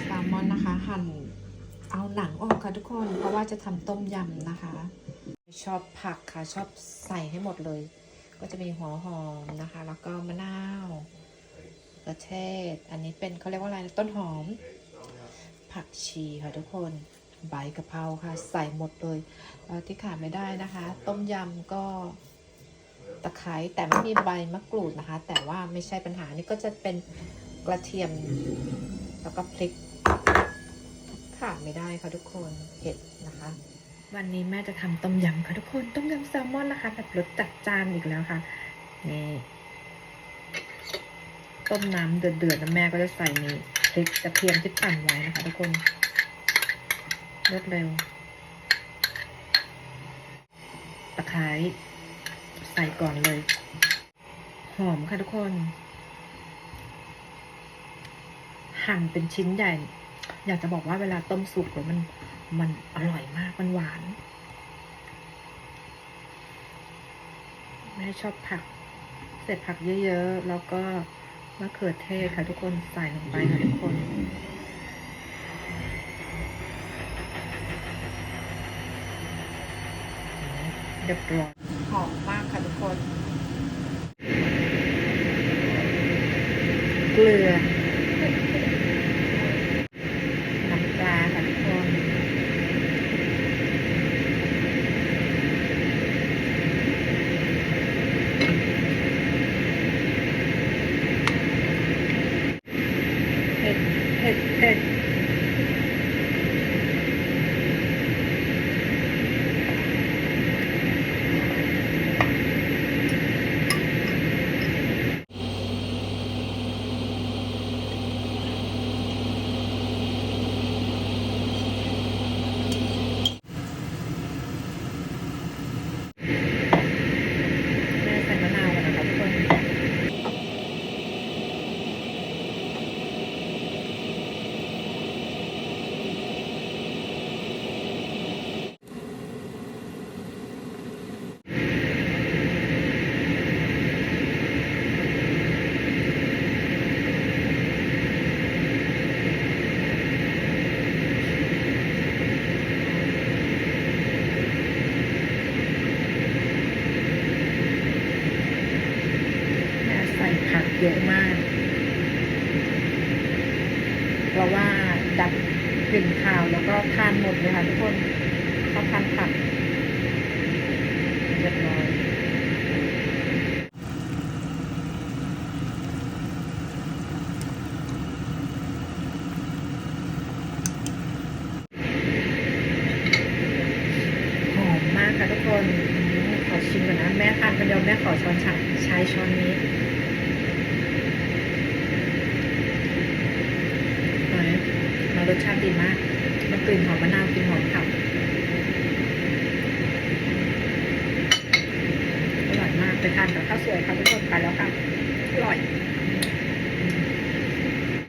แซลมอนนะคะหั่นเอาหนังออกค่ะทุกคน เพราะว่าจะทำต้มยำนะคะ ชอบผักค่ะชอบใส่ให้หมดเลย ก็จะมีหัวหอมนะคะ แล้วก็มะนาวกระเทศ อันนี้เป็นเขาเรียกว่าอะไรนะต้นหอม ผักชีค่ะทุกคนใบกะเพราค่ะ ใส่หมดเลยที่ขาดไม่ได้นะคะ ต้มยำก็ตะไคร้แต่ไม่มีใบมะกรูดนะคะ แต่ว่าไม่ใช่ปัญหานี่ก็จะเป็น กระเทียม แล้วก็พริกขาดไม่ได้ค่ะทุกคนเผ็ดนะคะ วันนี้แม่จะทำต้มยำค่ะทุกคนต้มยำแซลมอนนะคะแบบรสจัดจ้านอีกแล้วค่ะนี่ต้มน้ำเดือดๆแล้วแม่ก็จะใส่นี่พริกกระเทียมที่ปั่นไว้นะคะทุกคนรวดเร็วตะไคร้ใส่ก่อนเลย หอมค่ะทุกคน หั่นเป็นชิ้นใหญ่ อยากจะบอกว่าเวลาต้มสุกแล้วมันมันอร่อยมากมันหวานแม่ชอบผัก เสร็จผักเยอะๆ แล้วก็มะเขือเทศค่ะทุกคนใส่ลงไปค่ะทุกคนเรียบร้อยหอมมากค่ะทุกคน เกลือ น้ำปลาค่ะทุกคน เผ็ดเผ็ดเผ็ดแม่ใส่มะนาวกันนะคะทุกคน แม่ใส่ผัก เยอะมาก เพราะว่าดับกลิ่นคาวแล้วก็ทานหมดเลยค่ะทุกคนเขาทานผักเรียบร้อยหอมมากค่ะทุกคนขอชิมก่อนนะ แม่ทานคนเดียวแม่ขอช้อนชาใช้ช้อนนี้เฮ้ยมัน รสชาติดีมาก มันกลิ่นหอมมะนาวกลิ่นหอมผักอร่อยมากไปทานกับข้าวสวยค่ะทุกคนไปแล้วค่ะ อร่อย